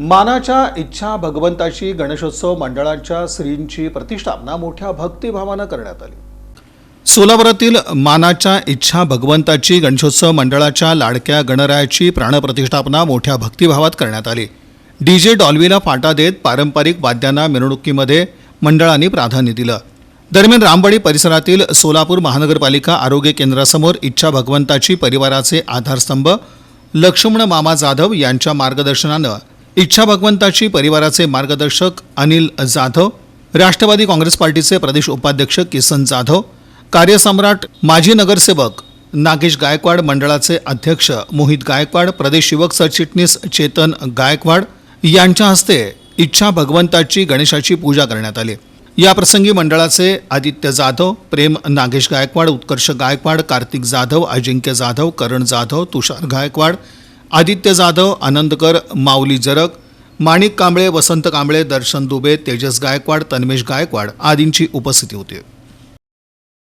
मानाच्या इच्छा भगवंताची गणेशोत्सव मंडळाच्या श्रींची प्रतिष्ठापना मोठ्या भक्तिभावानं करण्यात आली. सोलापुरातील मानाच्या इच्छा भगवंताची गणेशोत्सव मंडळाच्या लाडक्या गणरायाची प्राणप्रतिष्ठापना मोठ्या भक्तिभावात करण्यात आली. डी जे डॉल्वीला फाटा देत पारंपरिक वाद्यांना मिरवणुकीमध्ये मंडळांनी प्राधान्य दिलं. दरम्यान रामवाडी परिसरातील सोलापूर महानगरपालिका आरोग्य केंद्रासमोर इच्छा भगवंताची परिवाराचे आधारस्तंभ लक्ष्मण मामा जाधव यांच्या मार्गदर्शनानं इच्छा भगवंताची परिवाराचे मार्गदर्शक अनिल जाधव राष्ट्रवादी काँग्रेस पार्टीचे प्रदेश उपाध्यक्ष किसन जाधव कार्यसम्राट माजी नगरसेवक नागेश गायकवाड मंडळाचे अध्यक्ष मोहित गायकवाड प्रदेश युवक सरचिटणीस चेतन गायकवाड यांच्या हस्ते इच्छा भगवंताची गणेशाची पूजा करण्यात आली. या प्रसंगी मंडळाचे आदित्य जाधव प्रेम नागेश गायकवाड उत्कर्ष गायकवाड कार्तिक जाधव अजिंक्य जाधव करण जाधव तुषार गायकवाड आदित्य जाधव आनंदकर माऊली जरग माणिक कांबळे वसंत कांबळे दर्शन दुबे तेजस गायकवाड तन्मेश गायकवाड आदींची उपस्थिती होती.